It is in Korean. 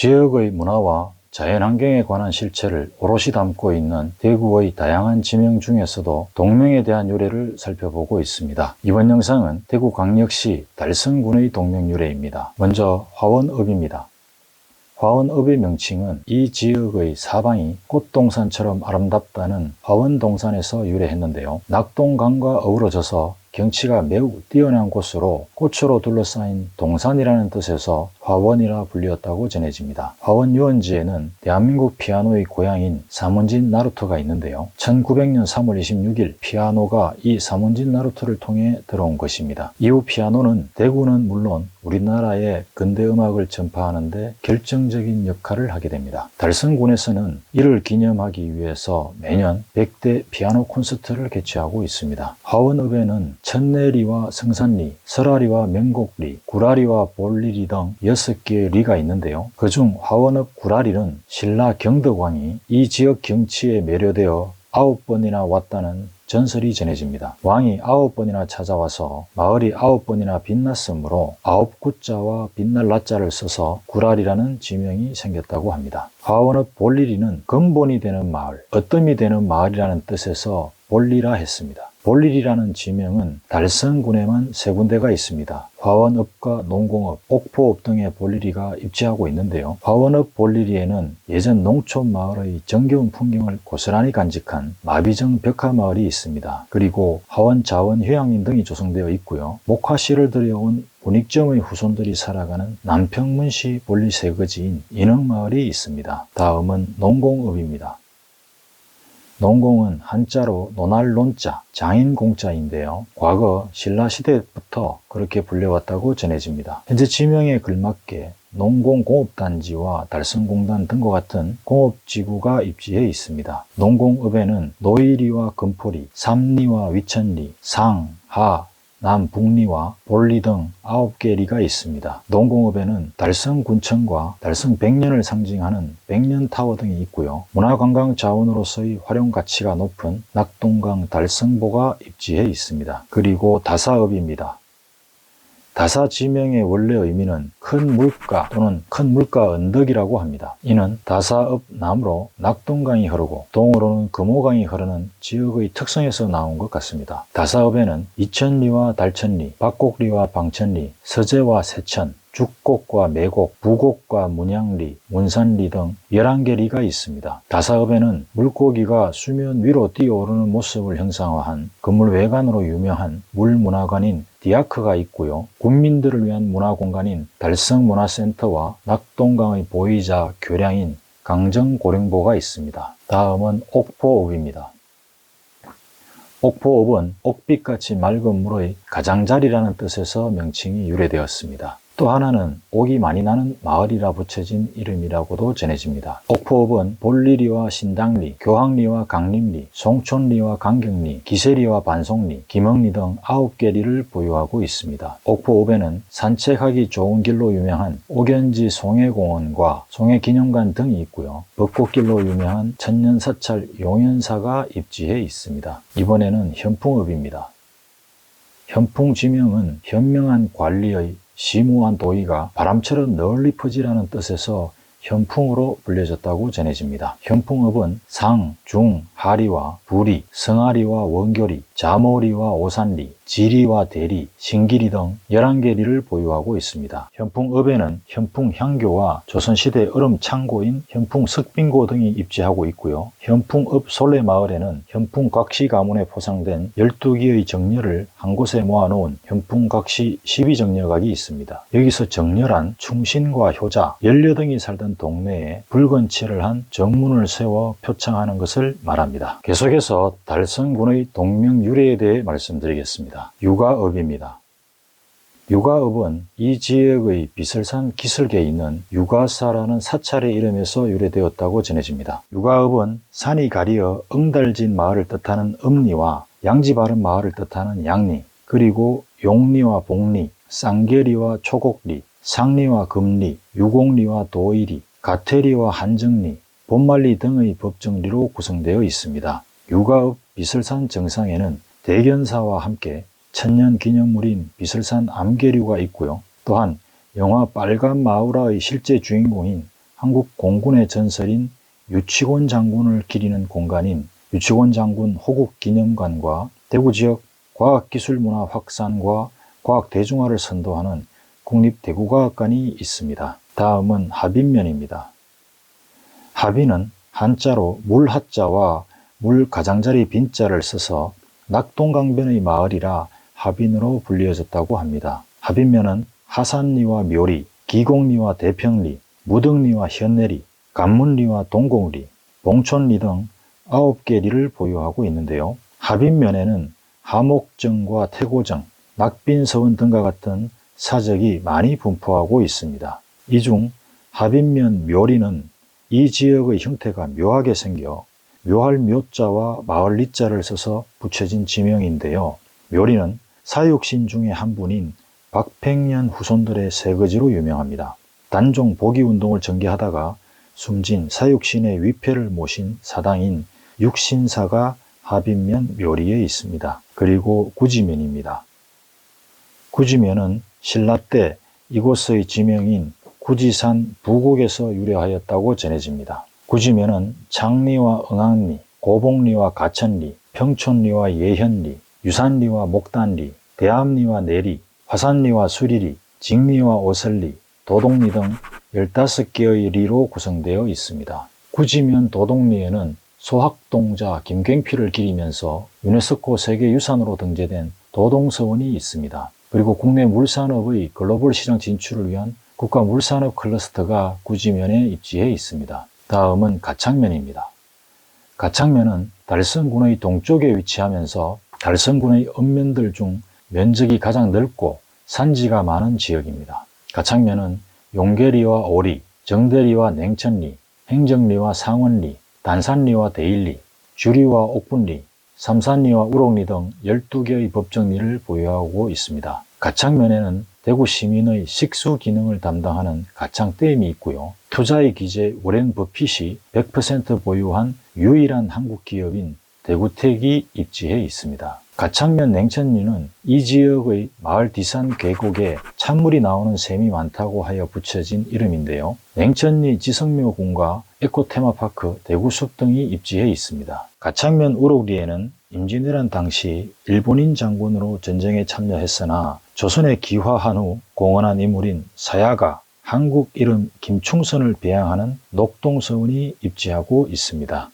지역의 문화와 자연환경에 관한 실체를 오롯이 담고 있는 대구의 다양한 지명 중에서도 동명에 대한 유래를 살펴보고 있습니다. 이번 영상은 대구 광역시 달성군의 동명 유래입니다. 먼저 화원읍입니다. 화원읍의 명칭은 이 지역의 사방이 꽃동산처럼 아름답다는 화원동산에서 유래했는데요. 낙동강과 어우러져서 경치가 매우 뛰어난 곳으로 꽃으로 둘러싸인 동산이라는 뜻에서 화원이라 불리었다고 전해집니다. 화원 유원지에는 대한민국 피아노의 고향인 사문진 나루터가 있는데요. 1900년 3월 26일 피아노가 이 사문진 나루터를 통해 들어온 것입니다. 이후 피아노는 대구는 물론 우리나라의 근대 음악을 전파하는데 결정적인 역할을 하게 됩니다. 달성군에서는 이를 기념하기 위해서 매년 100대 피아노 콘서트를 개최하고 있습니다. 화원읍에는 천내리와 성산리, 설아리와 명곡리, 구라리와 볼리리 등 6개의 리가 있는데요. 그중 화원읍 구라리는 신라 경덕왕이 이 지역 경치에 매료되어 아홉 번이나 왔다는 전설이 전해집니다. 왕이 아홉 번이나 찾아와서 마을이 아홉 번이나 빛났으므로 아홉 구자와 빛날 라자를 써서 구랄이라는 지명이 생겼다고 합니다. 화원읍 볼리리는 근본이 되는 마을, 어뜸이 되는 마을이라는 뜻에서 볼리라 했습니다. 볼일이라는 지명은 달성군에만 세 군데가 있습니다. 화원읍과 농공읍, 옥포읍 등의 볼일이가 입지하고 있는데요. 화원읍 볼일이에는 예전 농촌 마을의 정겨운 풍경을 고스란히 간직한 마비정 벽화 마을이 있습니다. 그리고 화원 자원 휴양림 등이 조성되어 있고요. 목화씨를 들여온 분익점의 후손들이 살아가는 남평문시 볼리 세거지인 인흥마을이 있습니다. 다음은 농공읍입니다. 농공은 한자로 논할 논자, 장인 공자인데요. 과거 신라시대부터 그렇게 불려왔다고 전해집니다. 현재 지명에 걸맞게 농공공업단지와 달성공단 등과 같은 공업지구가 입지해 있습니다. 농공읍에는 노이리와 금포리, 삼리와 위천리, 상, 하, 남북리와 볼리 등 9개 리가 있습니다. 농공업에는 달성군청과 달성 백년을 상징하는 백년타워 등이 있고요. 문화관광 자원으로서의 활용 가치가 높은 낙동강 달성보가 입지해 있습니다. 그리고 다사읍입니다. 다사 지명의 원래 의미는 큰 물가 또는 큰 물가 언덕이라고 합니다. 이는 다사읍 남으로 낙동강이 흐르고 동으로는 금호강이 흐르는 지역의 특성에서 나온 것 같습니다. 다사읍에는 이천리와 달천리, 박곡리와 방천리, 서재와 세천, 죽곡과 매곡, 부곡과 문양리, 문산리 등 11개 리가 있습니다. 다사읍에는 물고기가 수면 위로 뛰어오르는 모습을 형상화한 건물 외관으로 유명한 물문화관인 디아크가 있고요. 국민들을 위한 문화공간인 달성문화센터와 낙동강의 보이자 교량인 강정고령보가 있습니다. 다음은 옥포읍입니다. 옥포읍은 옥빛같이 맑은 물의 가장자리라는 뜻에서 명칭이 유래되었습니다. 또 하나는 옥이 많이 나는 마을이라 붙여진 이름이라고도 전해집니다. 옥포읍은 볼리리와 신당리, 교항리와 강림리, 송촌리와 강경리, 기세리와 반송리, 김흥리 등 9개 리를 보유하고 있습니다. 옥포읍에는 산책하기 좋은 길로 유명한 옥연지 송해공원과 송해기념관 등이 있고요. 벚꽃길로 유명한 천년사찰 용연사가 입지해 있습니다. 이번에는 현풍읍입니다. 현풍 지명은 현명한 관리의 심오한 도의가 바람처럼 널리 퍼지라는 뜻에서 현풍으로 불려졌다고 전해집니다. 현풍읍은 상, 중, 하리와 부리, 성하리와 원교리, 자모리와 오산리, 지리와 대리, 신기리 등 11개 리를 보유하고 있습니다. 현풍읍에는 현풍향교와 조선시대 얼음 창고인 현풍석빙고 등이 입지하고 있고요. 현풍읍 솔레마을에는 현풍각시 가문에 포상된 12기의 정렬을 한 곳에 모아놓은 현풍각시 12정렬각이 있습니다. 여기서 정렬한 충신과 효자, 연려 등이 살던 동네에 붉은 칠을 한 정문을 세워 표창하는 것을 말합니다. 계속해서 달성군의 동명 유 래에 대해 말씀드리겠습니다. 육아읍입니다. 육아읍은 이 지역의 비설산 기슭에 있는 육아사라는 사찰의 이름에서 유래되었다고 전해집니다. 육아읍은 산이 가리어 응달진 마을을 뜻하는 음리와 양지 바른 마을을 뜻하는 양리, 그리고 용리와 복리, 쌍계리와 초곡리, 상리와 금리, 유곡리와 도일리, 가태리와 한정리, 본말리 등의 법정리로 구성되어 있습니다. 육아읍 비설산 정상에는 대견사와 함께 천년 기념물인 비설산 암계류가 있고요. 또한 영화 빨간 마우라의 실제 주인공인 한국 공군의 전설인 유치곤 장군을 기리는 공간인 유치곤 장군 호국 기념관과 대구 지역 과학기술문화 확산과 과학 대중화를 선도하는 국립대구과학관이 있습니다. 다음은 하빈면입니다. 하빈은 한자로 물하자와 물 가장자리 빈자를 써서 낙동강변의 마을이라 하빈으로 불리어졌다고 합니다. 하빈면은 하산리와 묘리, 기곡리와 대평리, 무등리와 현내리, 간문리와 동곡리, 봉촌리 등 9개 리를 보유하고 있는데요. 하빈면에는 하목정과 태고정, 낙빈서원 등과 같은 사적이 많이 분포하고 있습니다. 이 중 하빈면 묘리는 이 지역의 형태가 묘하게 생겨 묘할 묘자와 마을 리자를 써서 붙여진 지명인데요. 묘리는 사육신 중에 한 분인 박팽년 후손들의 세거지로 유명합니다. 단종 보기 운동을 전개하다가 숨진 사육신의 위패를 모신 사당인 육신사가 하빈면 묘리에 있습니다. 그리고 구지면입니다. 구지면은 신라 때 이곳의 지명인 구지산 부곡에서 유래하였다고 전해집니다. 구지면은 장리와 응앙리, 고봉리와 가천리, 평촌리와 예현리, 유산리와 목단리, 대암리와 내리, 화산리와 수리리, 직리와 오설리, 도동리 등 15개의 리로 구성되어 있습니다. 구지면 도동리에는 소학동자 김갱필을 기리면서 유네스코 세계유산으로 등재된 도동서원이 있습니다. 그리고 국내 물산업의 글로벌 시장 진출을 위한 국가 물산업 클러스터가 구지면에 입지해 있습니다. 다음은 가창면입니다. 가창면은 달성군의 동쪽에 위치하면서 달성군의 읍면들 중 면적이 가장 넓고 산지가 많은 지역입니다. 가창면은 용계리와 오리, 정대리와 냉천리, 행정리와 상원리, 단산리와 대일리, 주리와 옥분리, 삼산리와 우록리 등 12개의 법정리를 보유하고 있습니다. 가창면에는 대구 시민의 식수 기능을 담당하는 가창댐이 있고요. 투자의 기재 오렌 버핏이 100% 보유한 유일한 한국 기업인 대구택이 입지해 있습니다. 가창면 냉천리는 이 지역의 마을 뒤산 계곡에 찬물이 나오는 샘이 많다고 하여 붙여진 이름인데요. 냉천리 지성묘궁과 에코테마파크 대구숲 등이 입지해 있습니다. 가창면 우록리에는 임진왜란 당시 일본인 장군으로 전쟁에 참여했으나 조선에 귀화한 후 공헌한 인물인 사야가 한국 이름 김충선을 배양하는 녹동서원이 입지하고 있습니다.